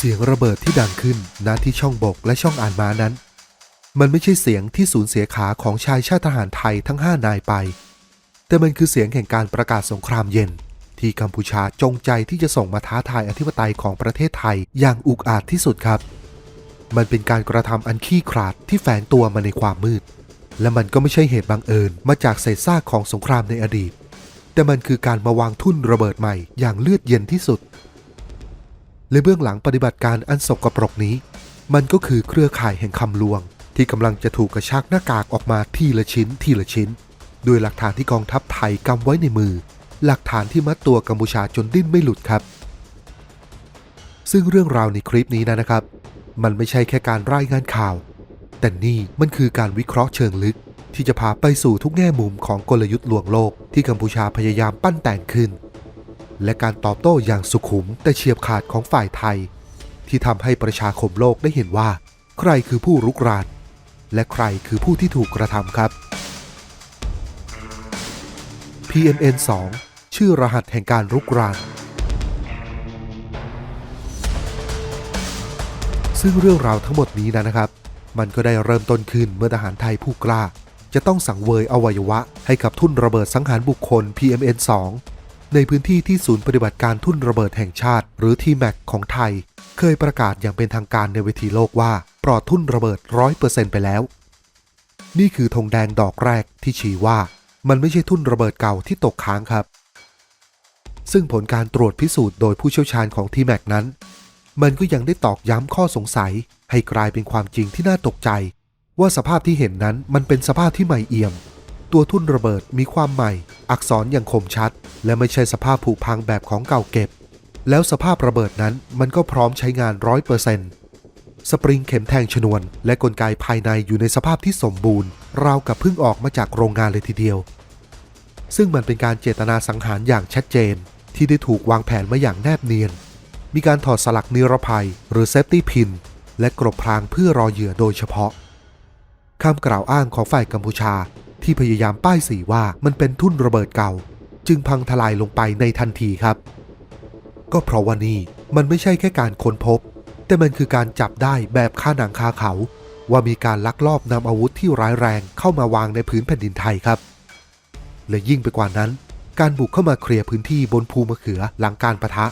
เสียงระเบิดที่ดังขึ้นณที่ช่องบกและช่องอ่านม้านั้น มันไม่ใช่เสียงที่สูญเสียขาของชายชาติทหารไทยทั้ง5นายไป แต่มันคือเสียงแห่งการประกาศสงครามเย็น ที่กัมพูชาจงใจที่จะส่งมาท้าทายอธิปไตยของประเทศไทยอย่างอุกอาจที่สุดครับ มันเป็นการกระทำอันขี้ขลาดที่แฝงตัวมาในความมืด และมันก็ไม่ใช่เหตุบังเอิญมาจากเศษซากของสงครามในอดีต แต่มันคือการมาวางทุ่นระเบิดใหม่อย่างเลือดเย็นที่สุด และเบื้องหลังปฏิบัติการอันสกปรกนี้ มันก็คือเครือข่ายแห่งคำลวง ที่กำลังจะถูกกระชากหน้ากากออกมาทีละชิ้นทีละชิ้น ด้วยหลักฐานที่กองทัพไทยกำไว้ในมือ หลักฐานที่มัดตัวกัมพูชาจนดิ้นไม่หลุดครับ ซึ่งเรื่องราวในคลิปนี้นะนะครับ มันไม่ใช่แค่การรายงานข่าว แต่นี่มันคือการวิเคราะห์เชิงลึกที่จะพาไปสู่ทุกแง่มุมของกลยุทธ์ลวงโลกที่กัมพูชาพยายามปั้นแต่งขึ้น และการตอบโต้อย่างสุขุมแต่เฉียบขาดของฝ่ายไทย ที่ทำให้ประชาคมโลกได้เห็นว่า ใครคือผู้รุกรานและใครคือผู้ที่ถูกกระทำครับ PMN 2 ชื่อรหัสแห่งการรุกรานซึ่งเรื่องราวทั้งหมดนี้นะนะครับ มันก็ได้เริ่มต้นขึ้นเมื่อทหารไทยผู้กล้า จะต้องสั่งเวยอวัยวะให้กับทุ่นระเบิดสังหารบุคคล PMN 2 ในพื้นที่ที่ศูนย์ปฏิบัติการทุ่นระเบิดแห่งชาติ หรือ TMAC ของไทย เคยประกาศอย่างเป็นทางการในเวทีโลกว่า ปลอดทุ่นระเบิด100%ไปแล้ว นี่คือธงแดงดอกแรกที่ชี้ว่า มันไม่ใช่ทุ่นระเบิดเก่าที่ตกค้างครับ ซึ่งผลการตรวจพิสูจน์โดยผู้เชี่ยวชาญของ TMAC นั้น มันก็ยังได้ตอกย้ำข้อสงสัย ให้กลายเป็นความจริงที่น่าตกใจ ว่าสภาพที่เห็นนั้นมันเป็นสภาพที่ใหม่เอี่ยม ตัวทุ่นระเบิดมีความใหม่ อักษรอยังคมชัด และไม่ใช่สภาพผุพังแบบของเก่าเก็บ แล้วสภาพระเบิดนั้นมันก็พร้อมใช้งานร้อยเปอร์เซนต์สปริงเข็มแทงชนวน และกลไกภายในอยู่ในสภาพที่สมบูรณ์ราวกับเพิ่งออกมาจากโรงงานเลยทีเดียว ซึ่งมันเป็นการเจตนาสังหารอย่างชัดเจน ที่ได้ถูกวางแผนมาอย่างแนบเนียน มีการถอดสลักนิรภัย หรือเซฟตี้พิน และกรบพรางเพื่อรอเหยื่อโดยเฉพาะคำกล่าวอ้างของฝ่ายกัมพูชา ที่พยายามป้ายสีว่ามันเป็นทุ่นระเบิดเก่า จึงพังทลายลงไปในทันทีครับ ก็เพราะว่านี่มันไม่ใช่แค่การค้นพบ แต่มันคือการจับได้แบบค่าหนังคาเขา ว่ามีการลักลอบนำอาวุธที่ร้ายแรงเข้ามาวางในพื้นแผ่นดินไทยครับ และยิ่งไปกว่านั้น การบุกเข้ามาเคลียร์พื้นที่บนภูมะเขือหลังการประทะ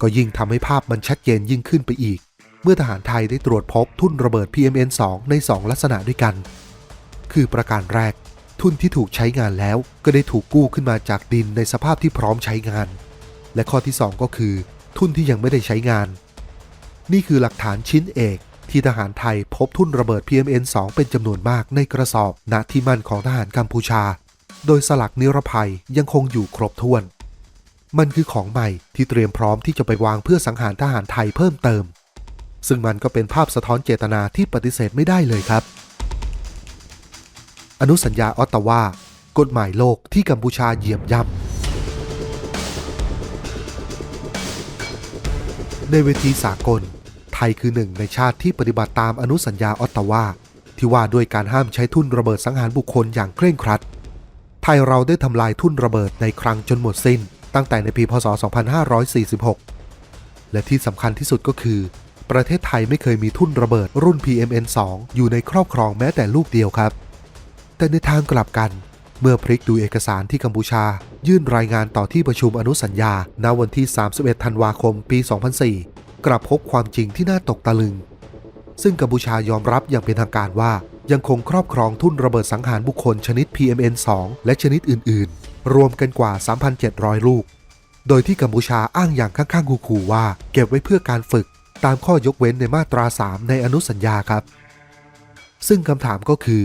ก็ยิ่งทำให้ภาพมันชัดเจนยิ่งขึ้นไปอีกเมื่อทหารไทยได้ตรวจพบทุ่นระเบิด PMN2 ใน 2 ลักษณะด้วยกัน คือประการแรก ทุนที่ถูกใช้งานแล้วก็ได้ถูกกู้ขึ้นมาจากดินในสภาพที่พร้อมใช้งาน และข้อที่ 2 ก็คือ ทุนที่ยังไม่ได้ใช้งาน นี่คือหลักฐานชิ้นเอกที่ทหารไทยพบทุ่นระเบิด PMN2 เป็นจำนวนมากในกระสอบณที่มั่นของทหารกัมพูชา โดยสลักนิรภัยยังคงอยู่ครบถ้วน มันคือของใหม่ที่เตรียมพร้อมที่จะไปวางเพื่อสังหารทหารไทยเพิ่มเติม ซึ่งมันก็เป็นภาพสะท้อนเจตนาที่ปฏิเสธไม่ได้เลยครับ อนุสัญญาออตตาวากฎหมายโลกที่กัมพูชาเหยียบย่ำในเวทีสากล ไทยคือหนึ่งในชาติที่ปฏิบัติตามอนุสัญญาออตตาวาที่ว่าด้วยการห้ามใช้ทุ่นระเบิดสังหารบุคคลอย่างเคร่งครัด ไทยเราได้ทำลายทุ่นระเบิดในครั้งจนหมดสิ้น ตั้งแต่ในปีพศ 2546 และที่สำคัญที่สุดก็คือ ประเทศไทยไม่เคยมีทุ่นระเบิดรุ่น PMN2 อยู่ในครอบครองแม้แต่ลูกเดียวครับ แต่ในทางกลับกัน เมื่อพลิกดูเอกสารที่กัมพูชา ยื่นรายงานต่อที่ประชุมอนุสัญญา ณวันที่ 31 ธันวาคม ปี 2004 กลับพบความจริงที่น่าตกตะลึง ซึ่งกัมพูชายอมรับอย่างเป็นทางการว่ายังคงครอบครองทุ่นระเบิดสังหารบุคคลชนิด PMN2 และชนิดอื่น ๆ รวมกันกว่า 3,700 ลูก โดยที่กัมพูชาอ้างอย่างข้างๆขู่ๆว่า เก็บไว้เพื่อการฝึก ตามข้อยกเว้นในมาตรา 3 ในอนุสัญญาครับ ซึ่งคำถามก็คือ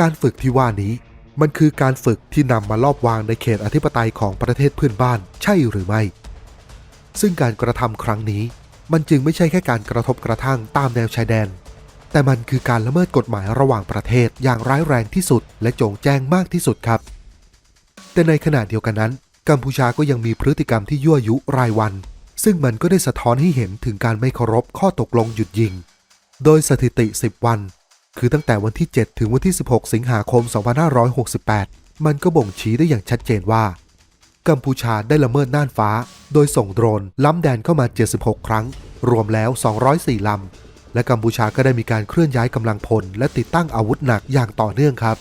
การฝึกที่ว่านี้ มันคือการฝึกที่นำมาลอบวางในเขตอธิปไตยของประเทศเพื่อนบ้านใช่หรือไม่ ซึ่งการกระทำครั้งนี้ มันจึงไม่ใช่แค่การกระทบกระทั่งตามแนวชายแดน แต่มันคือการละเมิดกฎหมายระหว่างประเทศอย่างร้ายแรงที่สุด และโจงแจ้งมากที่สุดครับ แต่ในขณะเดียวกันนั้น กัมพูชาก็ยังมีพฤติกรรมที่ยั่วยุรายวัน ซึ่งมันก็ได้สะท้อนให้เห็นถึงการไม่เคารพข้อตกลงหยุดยิง โดยสถิติ 10 วัน คือตั้งแต่วันที่ 7 ถึงวันที่ 16 สิงหาคม 2568 มันก็บ่งชี้ได้อย่างชัดเจนว่า กัมพูชาได้ละเมิดน่านฟ้า โดยส่งโดรนล้ำแดนเข้ามา 76 ครั้ง รวมแล้ว 204 ลำ และกัมพูชาก็ได้มีการเคลื่อนย้ายกำลังพล และติดตั้งอาวุธหนักอย่างต่อเนื่องครับ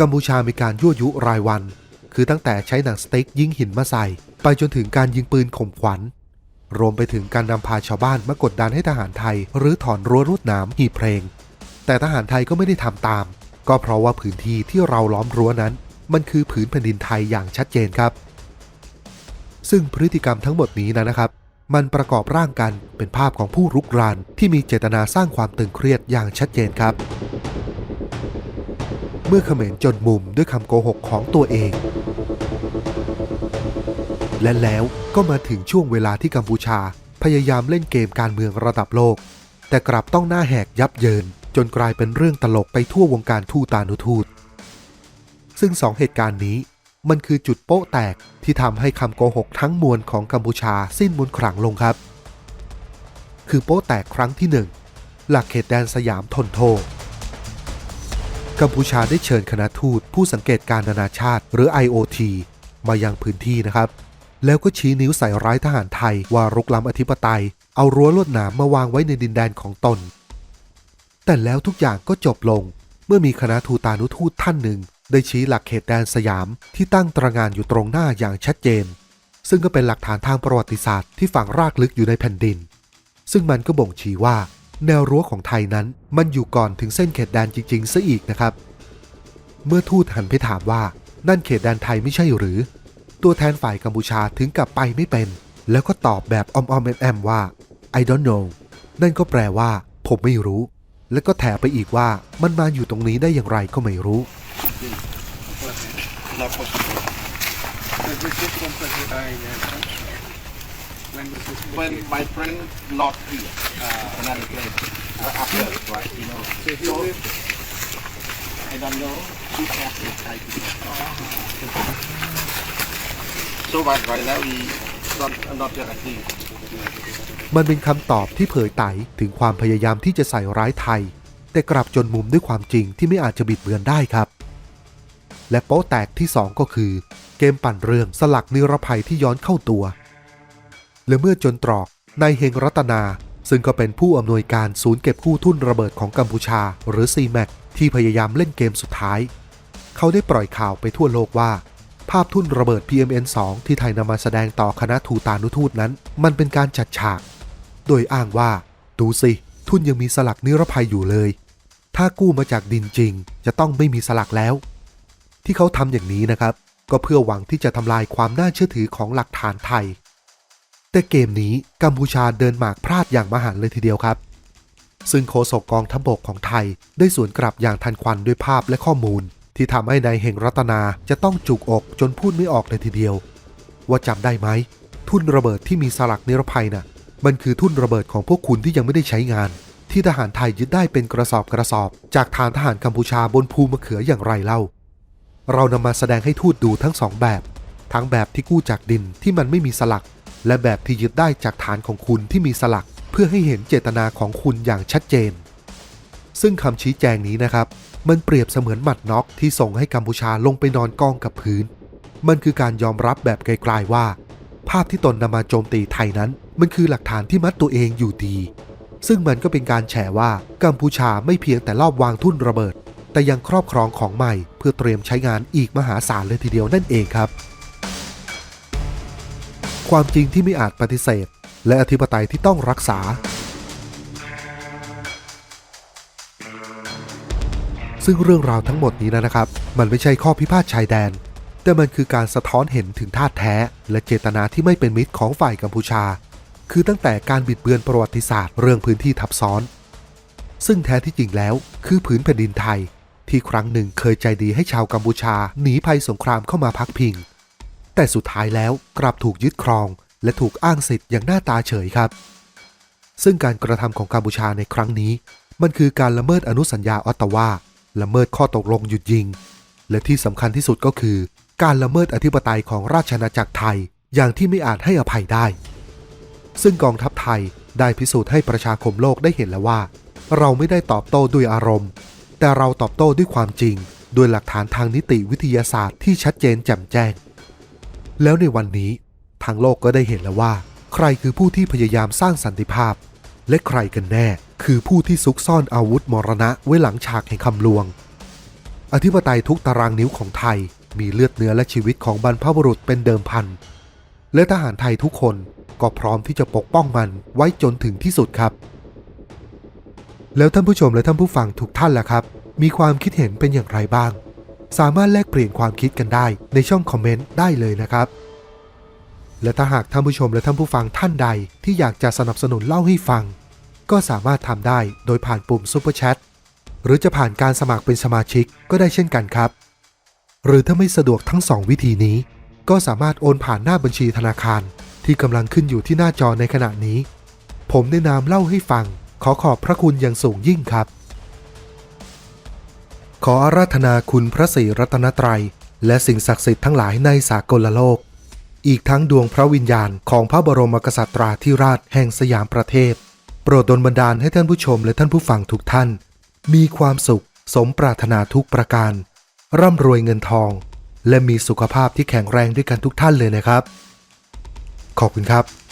กัมพูชามีการยั่วยุรายวัน คือตั้งแต่ใช้หนังสติ๊กยิงหินมาใส่ ไปจนถึงการยิงปืนข่มขวัญ รวมไปถึงการนำพาชาวบ้านมากดดันให้ทหารไทย หรือถอนรั้วรวดหนามหีเพลง แต่ทหารไทยก็ไม่ได้ทำตาม ก็เพราะว่าพื้นที่ที่เราล้อมรั้วนั้น มันคือผืนแผ่นดินไทยอย่างชัดเจนครับ ซึ่งพฤติกรรมทั้งหมดนี้นะครับ มันประกอบร่างกันเป็นภาพของผู้รุกรานที่มีเจตนาสร้างความตึงเครียดอย่างชัดเจนครับ เมื่อเขมรจนมุมด้วยคำโกหกของตัวเอง และแล้วก็มาถึงช่วงเวลาที่กัมพูชาพยายามเล่นเกมการเมืองระดับโลก แต่กลับต้องหน้าแหกยับเยิน จนกลายเป็นเรื่องตลกไปทั่ววงการทูตานุทูต ซึ่งสองเหตุการณ์นี้มันคือจุดโป๊ะแตกที่ทำให้คำโกหกทั้งมวลของกัมพูชาสิ้นมนขลังลงครับ คือโป๊ะแตกครั้งที่หนึ่งหลักเขตแดนสยามทนโทกัมพูชาได้เชิญคณะทูตผู้สังเกตการนานาชาติ หรือ IOT มายังพื้นที่นะครับ แล้วก็ชี้นิ้วใส่ร้ายทหารไทยว่ารุกล้ำอธิปไตย เอารั้วลวดหนามมาวางไว้ในดินแดนของตน แต่แล้วทุกอย่างก็จบลง เมื่อมีคณะทูตานุทูตท่านหนึ่ง ได้ชี้หลักเขตแดนสยามที่ตั้งตระงานอยู่ตรงหน้าอย่างชัดเจน ซึ่งก็เป็นหลักฐานทางประวัติศาสตร์ที่ฝังรากลึกอยู่ในแผ่นดิน ซึ่งมันก็บ่งชี้ว่า แนวรั้วของไทยนั้นมันอยู่ก่อนถึงเส้นเขตแดนจริงๆซะอีกนะครับ เมื่อทูตหันไปถามว่านั่นเขตแดนไทยไม่ใช่หรือ ตัวแทนฝ่ายกัมพูชาถึงกับไปไม่เป็น แล้วก็ตอบแบบออมๆแอมๆว่า I don't know นั่นก็แปลว่า ผมไม่รู้ แล้วก็แถไปอีกว่ามันมาอยู่ตรงนี้ได้อย่างไรก็ไม่รู้ not possible. Is this different from the I, uh, when was this? When my friend not here, uh, another place, uh, up there, right? You know. So he So lived, I don't know. He has to try to. So but right now we not not yet agree. มันเป็นคำตอบที่เผยไตถึงความพยายามที่จะใส่ร้ายไทย แต่กลับจนมุมด้วยความจริงที่ไม่อาจจะบิดเบือนได้ครับ และโป๊ะแตกที่ 2 ก็คือ เกมปั่นเรื่องสลักนิรภัยที่ย้อนเข้าตัว และเมื่อจนตรอกนายเฮงรัตนา ซึ่งก็เป็นผู้อำนวยการศูนย์เก็บกู้ทุนระเบิดของกัมพูชา หรือ CMAC ที่พยายามเล่นเกมสุดท้าย เขาได้ปล่อยข่าวไปทั่วโลกว่าภาพทุ่นระเบิด PMN2 ที่ไทยนำมาแสดงต่อคณะทูตานุทูตนั้น มันเป็นการจัดฉาก โดยอ้างว่า ดูสิ ทุนยังมีสลักนิรภัยอยู่เลย ถ้ากู้มาจากดินจริง จะต้องไม่มีสลักแล้ว ที่เขาทำอย่างนี้นะครับ ก็เพื่อหวังที่จะทำลายความน่าเชื่อถือของหลักฐานไทย แต่เกมนี้กัมพูชาเดินหมากพลาดอย่างมหันเลยทีเดียวครับ ซึ่งโฆษกกองทัพบกของไทยได้สวนกลับอย่างทันควันด้วยภาพและข้อมูล ที่ทำให้นายเฮงรัตนาจะต้องจุกอกจนพูดไม่ออกเลยทีเดียว ว่าจำได้ไหมทุ่นระเบิดที่มีสลักนิรภัยน่ะ มันคือทุ่นระเบิดของพวกคุณที่ยังไม่ได้ใช้งาน ที่ทหารไทยยึดได้เป็นกระสอบกระสอบ จากฐานทหารกัมพูชาบนภูมะเขืออย่างไรเล่า เรานำมาแสดงให้ทูตดูทั้งสองแบบ ทั้งแบบที่กู้จากดินที่มันไม่มีสลัก และแบบที่ยึดได้จากฐานของคุณที่มีสลัก เพื่อให้เห็นเจตนาของคุณอย่างชัดเจน ซึ่งคำชี้แจงนี้นะครับ มันเปรียบเสมือนหมัดน็อกที่ส่งให้กัมพูชาลงไปนอนกองกับพื้น มันคือการยอมรับแบบไกลๆว่า ภาพที่ตนนำมาโจมตีไทยนั้น มันคือหลักฐานที่มัดตัวเองอยู่ดี ซึ่งมันก็เป็นการแฉว่ากัมพูชาไม่เพียงแต่ลอบวางทุ่นระเบิด แต่ยังครอบครองของใหม่ เพื่อเตรียมใช้งานอีกมหาศาลเลยทีเดียวนั่นเองครับ ความจริงที่ไม่อาจปฏิเสธ และอธิปไตยที่ต้องรักษา ซึ่งเรื่องราวทั้งหมดนี้นะครับ มันไม่ใช่ข้อพิพาทชายแดนแต่มันคือการสะท้อนเห็นถึงท่าแท้ และเจตนาที่ไม่เป็นมิตรของฝ่ายกัมพูชา คือตั้งแต่การบิดเบือนประวัติศาสตร์เรื่องพื้นที่ทับซ้อน ซึ่งแท้ที่จริงแล้วคือผืนแผ่นดินไทย ที่ครั้งหนึ่งเคยใจดีให้ชาวกัมพูชาหนีภัยสงครามเข้ามาพักพิง แต่สุดท้ายแล้วกลับถูกยึดครอง และถูกอ้างสิทธิ์อย่างหน้าตาเฉยครับ ซึ่งการกระทำของกัมพูชาในครั้งนี้ มันคือการละเมิดอนุสัญญาออตตาวาละเมิดข้อตกลงหยุดยิง และที่สำคัญที่สุดก็คือ การละเมิดอธิปไตยของราชอาณาจักรไทยอย่างที่ไม่อาจให้อภัยได้ ซึ่งกองทัพไทยได้พิสูจน์ให้ประชาคมโลกได้เห็นแล้วว่า เราไม่ได้ตอบโต้ด้วยอารมณ์ แต่เราตอบโต้ด้วยความจริง ด้วยหลักฐานทางนิติวิทยาศาสตร์ที่ชัดเจนแจ่มแจ้ง แล้วในวันนี้ทางโลกก็ได้เห็นแล้วว่า ใครคือผู้ที่พยายามสร้างสันติภาพ และใครกันแน่ คือผู้ที่ซุกซ่อนอาวุธมรณะไว้หลังฉากแห่งคำลวง อธิปไตยทุกตารางนิ้วของไทยมีเลือดเนื้อและชีวิตของบรรพบุรุษเป็นเดิมพัน และทหารไทยทุกคน ก็พร้อมที่จะปกป้องมันไว้จนถึงที่สุดครับ แล้วท่านผู้ชมและท่านผู้ฟังทุกท่านล่ะครับ มีความคิดเห็นเป็นอย่างไรบ้าง สามารถแลกเปลี่ยนความคิดกันได้ในช่องคอมเมนต์ได้เลยนะครับ และถ้าหากท่านผู้ชมและท่านผู้ฟังท่านใดที่อยากจะสนับสนุนเล่าให้ฟัง ก็สามารถทำได้โดยผ่านปุ่ม Super Chat หรือจะผ่านการสมัครเป็นสมาชิกก็ได้เช่นกันครับ หรือถ้าไม่สะดวกทั้งสองวิธีนี้ ก็สามารถโอนผ่านหน้าบัญชีธนาคาร ที่กำลังขึ้นอยู่ที่หน้าจอในขณะนี้ ผมในนามเล่าให้ฟัง ขอขอบพระคุณอย่างสูงยิ่งครับ ขออาราธนาคุณพระศรีรัตนตรัย และสิ่งศักดิ์สิทธิ์ทั้งหลายในสากลโลก อีกทั้งดวงพระวิญญาณของพระบรมกษัตราธิราชแห่งสยามประเทศ โปรดดลบันดาลให้ท่านผู้ชมและท่านผู้ฟังทุกท่าน มีความสุข สมปรารถนาทุกประการ ร่ำรวยเงินทอง และมีสุขภาพที่แข็งแรงด้วยกันทุกท่านเลยนะครับ ขอบคุณครับ